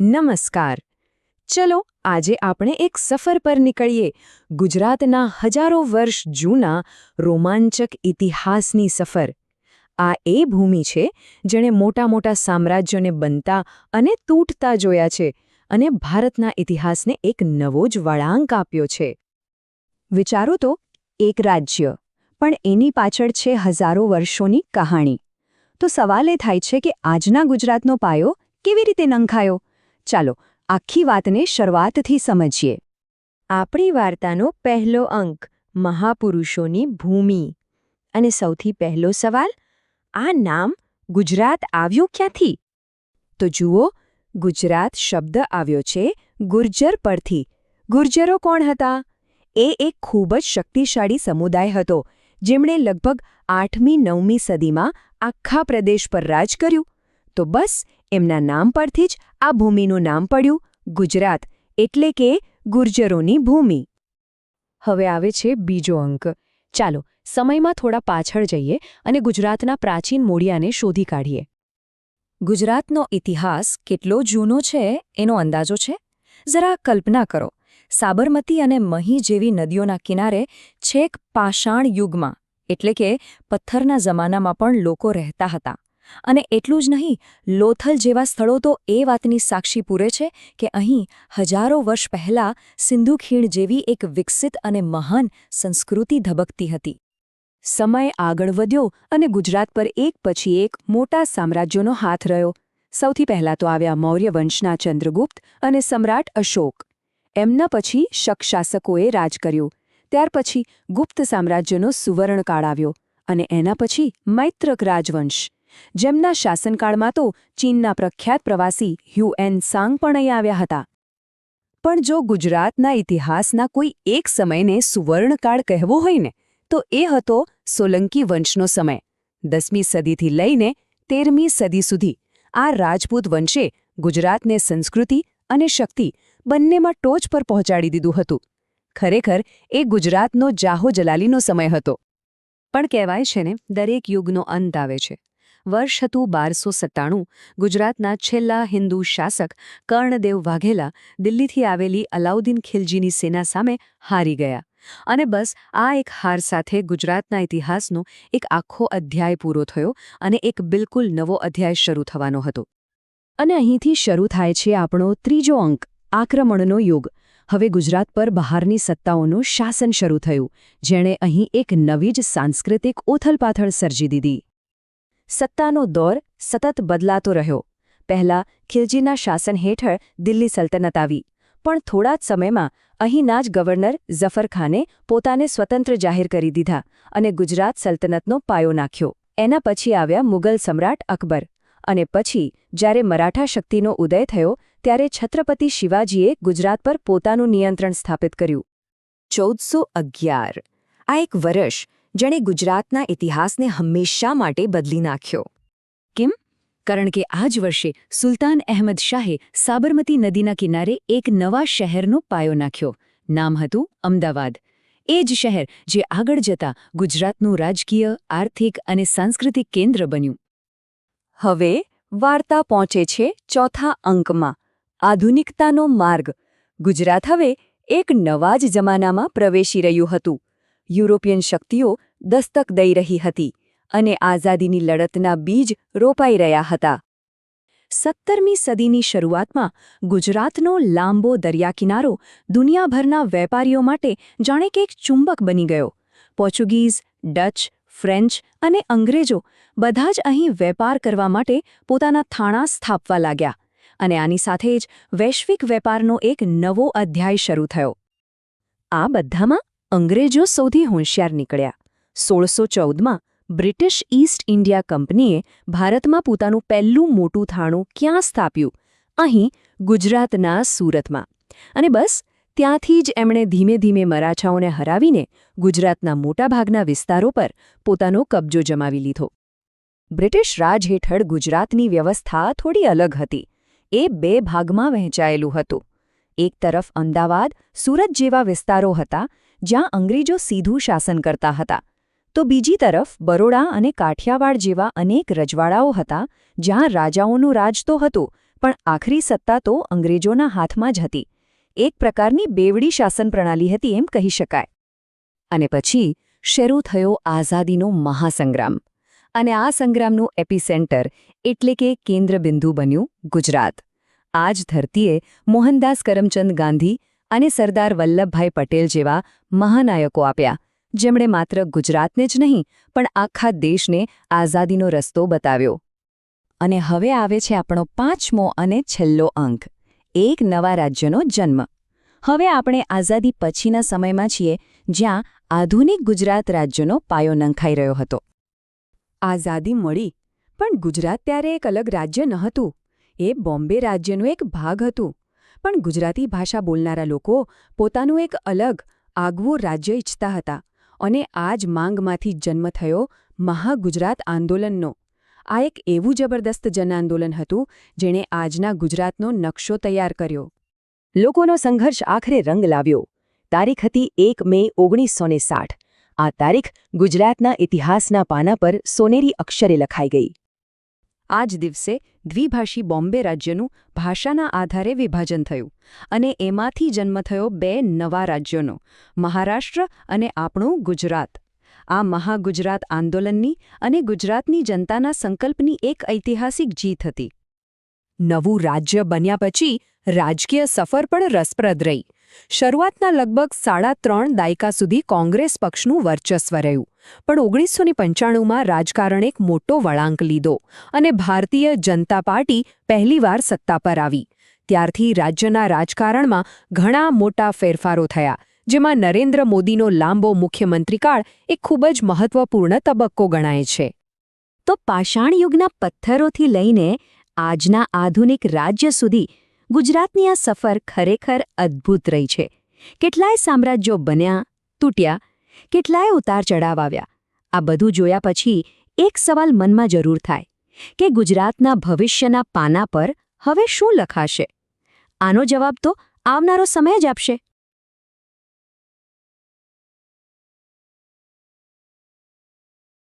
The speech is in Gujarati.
નમસ્કાર. ચલો આજે આપણે એક સફર પર નીકળીએ. ગુજરાતના હજારો વર્ષ જૂના રોમાંચક ઇતિહાસની સફર. આ એ ભૂમિ છે જેણે મોટા મોટા સામ્રાજ્યોને બનતા અને તૂટતા જોયા છે અને ભારતના ઇતિહાસને એક નવો જ વળાંક આપ્યો છે. વિચારો તો, એક રાજ્ય, પણ એની પાછળ છે હજારો વર્ષોની કહાણી. તો સવાલ એ થાય છે કે આજના ગુજરાતનો પાયો કેવી રીતે નંખાયો? ચાલો, આખી વાતને શરૂઆતથી સમજીએ. આપણી વાર્તાનો પહેલો અંક, મહાપુરુષોની ભૂમિ. અને સૌથી પહેલો સવાલ, આ નામ ગુજરાત આવ્યું ક્યાંથી? તો જુઓ, ગુજરાત શબ્દ આવ્યો છે ગુર્જર પરથી. ગુર્જરો કોણ હતા? એ એક ખૂબ જ શક્તિશાળી સમુદાય હતો, જેમણે લગભગ આઠમી નવમી સદીમાં આખા પ્રદેશ પર રાજ કર્યું. તો બસ એમના નામ પરથી જ આ ભૂમિનું નામ પડ્યું ગુજરાત, એટલે કે ગુર્જરોની ભૂમિ. હવે આવે છે બીજો અંક. ચાલો, સમયમાં થોડા પાછળ જઈએ અને ગુજરાતના પ્રાચીન મૂળિયાને શોધી કાઢીએ. ગુજરાતનો ઇતિહાસ કેટલો જૂનો છે એનો અંદાજો છે? જરા કલ્પના કરો. સાબરમતી અને મહી જેવી નદીઓના કિનારે છેક પાષાણ યુગમાં, એટલે કે પથ્થરના જમાનામાં પણ લોકો રહેતા હતા. અને એટલું જ નહીં, લોથલ જેવા સ્થળો તો એ વાતની સાક્ષી પૂરે છે કે અહીં હજારો વર્ષ પહેલાં સિંધુ ખીણ જેવી એક વિકસિત અને મહાન સંસ્કૃતિ ધબકતી હતી. સમય આગળ વધ્યો અને ગુજરાત પર એક પછી એક મોટા સામ્રાજ્યોનો હાથ રહ્યો. સૌથી પહેલાં તો આવ્યા મૌર્ય વંશના ચંદ્રગુપ્ત અને સમ્રાટ અશોક. એમના પછી શક શાસકોએ રાજ કર્યું. ત્યાર પછી ગુપ્ત સામ્રાજ્યનો સુવર્ણકાળ આવ્યો અને એના પછી મૈત્રક રાજવંશ. જેમના શાસનકાળમાં તો ચીનના પ્રખ્યાત પ્રવાસી હ્યુ એન સાંગ પણ અહીં આવ્યા હતા. પણ જો ગુજરાતના ઇતિહાસના કોઈ એક સમયને સુવર્ણકાળ કહેવો હોય ને, તો એ હતો સોલંકી વંશનો સમય. દસમી સદીથી લઈને તેરમી સદી સુધી આ રાજપૂત વંશે ગુજરાતને સંસ્કૃતિ અને શક્તિ બંનેમાં ટોચ પર પહોંચાડી દીધું હતું. ખરેખર, એ ગુજરાતનો જાહો જલાલીનો સમય હતો. પણ કહેવાય છે ને, દરેક યુગનો અંત આવે છે. વર્ષ હતું બારસો સત્તાણું. ગુજરાતના છેલ્લા હિન્દુ શાસક કર્ણદેવ વાઘેલા દિલ્હીથી આવેલી અલાઉદ્દીન ખિલજીની સેના સામે હારી ગયા. અને બસ, આ એક હાર સાથે ગુજરાતના ઇતિહાસનો એક આખો અધ્યાય પૂરો થયો અને એક બિલકુલ નવો અધ્યાય શરૂ થવાનો હતો. અને અહીંથી શરૂ થાય છે આપણો ત્રીજો અંક, આક્રમણનો યુગ. હવે ગુજરાત પર બહારની સત્તાઓનું શાસન શરૂ થયું, જેણે અહીં એક નવી જ સાંસ્કૃતિક ઓથલપાથળ સર્જી દીધી. સત્તાનો દોર સતત બદલાતો રહ્યો. પહેલા ખિલજીના શાસન હેઠળ દિલ્હી સલ્તનત આવી, પણ થોડા જ સમયમાં અહીંના જ ગવર્નર ઝફરખાને પોતાને સ્વતંત્ર જાહેર કરી દીધા અને ગુજરાત સલ્તનતનો પાયો નાખ્યો. એના પછી આવ્યા મુગલ સમ્રાટ અકબર અને પછી જ્યારે મરાઠા શક્તિનો ઉદય થયો, ત્યારે છત્રપતિ શિવાજીએ ગુજરાત પર પોતાનું નિયંત્રણ સ્થાપિત કર્યું. ચૌદસો અગિયાર, આ એક વર્ષ જેણે ગુજરાતના ઇતિહાસને હંમેશા માટે બદલી નાખ્યો. કેમ? કારણ કે આ જ વર્ષે સુલતાન અહેમદ શાહે સાબરમતી નદીના કિનારે એક નવા શહેરનો પાયો નાખ્યો. નામ હતું અમદાવાદ. એ જ શહેર જે આગળ જતા ગુજરાતનું રાજકીય, આર્થિક અને સાંસ્કૃતિક કેન્દ્ર બન્યું. હવે વાર્તા પહોંચે છે ચોથા અંકમાં. આધુનિકતાનો માર્ગ. ગુજરાત હવે એક નવા જ જમાનામાં પ્રવેશી રહ્યું હતું. યુરોપિયન શક્તિઓ દસ્તક દઈ રહી હતી અને આઝાદીની લડતના બીજ રોપાઈ રહ્યા હતા. સત્તરમી સદીની શરૂઆતમાં ગુજરાતનો લાંબો દરિયાકિનારો દુનિયાભરના વેપારીઓ માટે જાણે કે એક ચુંબક બની ગયો. પોર્ચુગીઝ, ડચ, ફ્રેન્ચ અને અંગ્રેજો બધા જ અહીં વેપાર કરવા માટે પોતાના થાણા સ્થાપવા લાગ્યા અને આની સાથે જ વૈશ્વિક વેપારનો એક નવો અધ્યાય શરૂ થયો. આ બધામાં અંગ્રેજો સૌથી હોશિયાર નીકળ્યા. સોળસો ચૌદમાં બ્રિટિશ ઈસ્ટ ઇન્ડિયા કંપનીએ ભારતમાં પોતાનું પહેલું મોટું થાણું ક્યાં સ્થાપ્યું? અહીં ગુજરાતના સુરતમાં. અને બસ, ત્યાંથી જ એમણે ધીમે ધીમે મરાઠાઓને હરાવીને ગુજરાતના મોટાભાગના વિસ્તારો પર પોતાનો કબજો જમાવી લીધો. બ્રિટિશ રાજ હેઠળ ગુજરાતની વ્યવસ્થા થોડી અલગ હતી. એ બે ભાગમાં વહેંચાયેલું હતું. એક તરફ અમદાવાદ, સુરત જેવા વિસ્તારો હતા, જ્યાં અંગ્રેજો સીધું શાસન કરતા હતા. તો બીજી તરફ બરોડા અને કાઠિયાવાડ જેવા અનેક રજવાડાઓ હતા જ્યાં રાજાઓનું રાજ તો હતું, પણ આખરી સત્તા તો અંગ્રેજોના હાથમાં જ હતી. એક પ્રકારની બેવડી શાસન પ્રણાલી હતી એમ કહી શકાય. અને પછી શરૂ થયો આઝાદીનો મહાસંગ્રામ. અને આ સંગ્રામનું એપિસેન્ટર એટલે કે કેન્દ્રબિંદુ બન્યું ગુજરાત. આ જ ધરતીએ મોહનદાસ કરમચંદ ગાંધી અને સરદાર વલ્લભભાઈ પટેલ જેવા મહાનાયકો આપ્યા. જેમણે માત્ર ગુજરાતને જ નહીં, પણ આખા દેશને આઝાદીનો રસ્તો બતાવ્યો. અને હવે આવે છે આપણો પાંચમો અને છેલ્લો અંક, એક નવા રાજ્યનો જન્મ. હવે આપણે આઝાદી પછીના સમયમાં છીએ, જ્યાં આધુનિક ગુજરાત રાજ્યનો પાયો નંખાઈ રહ્યો હતો. આઝાદી મળી, પણ ગુજરાત ત્યારે એક અલગ રાજ્ય નહોતું. એ બોમ્બે રાજ્યનું એક ભાગ હતું. પણ ગુજરાતી ભાષા બોલનારા લોકો પોતાનું એક અલગ, આગવું રાજ્ય ઈચ્છતા હતા. અને આ જ માંગમાંથી જન્મ થયો મહાગુજરાત આંદોલનનો. આ એક એવું જબરદસ્ત જનઆંદોલન હતું, જેણે આજના ગુજરાતનો નકશો તૈયાર કર્યો. લોકોનો સંઘર્ષ આખરે રંગ લાવ્યો. તારીખ હતી એક મે ઓગણીસો આ તારીખ ગુજરાતના ઇતિહાસના પાના પર સોનેરી અક્ષરે લખાઈ ગઈ. આ જ દિવસે દ્વિભાષી બોમ્બે રાજ્યનું ભાષાના આધારે વિભાજન થયું અને એમાંથી જન્મ થયો બે નવા રાજ્યોનો, મહારાષ્ટ્ર અને આપણું ગુજરાત. આ મહાગુજરાત આંદોલનની અને ગુજરાતની જનતાના સંકલ્પની એક ઐતિહાસિક જીત હતી. નવું રાજ્ય બન્યા પછી રાજકીય સફર પણ રસપ્રદ રહી. શરૂઆતના લગભગ સાડા ત્રણ દાયકા સુધી કોંગ્રેસ પક્ષનું વર્ચસ્વ રહ્યું. પણ ઓગણીસો પંચાણુંમાં રાજકારણ એક મોટો વળાંક લીધો અને ભારતીય જનતા પાર્ટી પહેલીવાર સત્તા પર આવી. ત્યારથી રાજ્યના રાજકારણમાં ઘણા મોટા ફેરફારો થયા, જેમાં નરેન્દ્ર મોદીનો લાંબો મુખ્યમંત્રીકાળ એ ખૂબ જ મહત્વપૂર્ણ તબક્કો ગણાય છે. તો પાષાણ યુગના પથ્થરોથી લઈને આજના આધુનિક રાજ્ય સુધી ગુજરાતની આ સફર ખરેખર અદ્ભુત રહી છે. કેટલાય સામ્રાજ્યો બન્યા, તૂટ્યા કેટલાય ઉતાર ચઢાવ આવ્યા. આ બધું જોયા પછી એક સવાલ મનમાં જરૂર થાય કે ગુજરાતના ભવિષ્યના પાના પર હવે શું લખાશે? આનો જવાબ તો આવનારો સમય જ આપશે.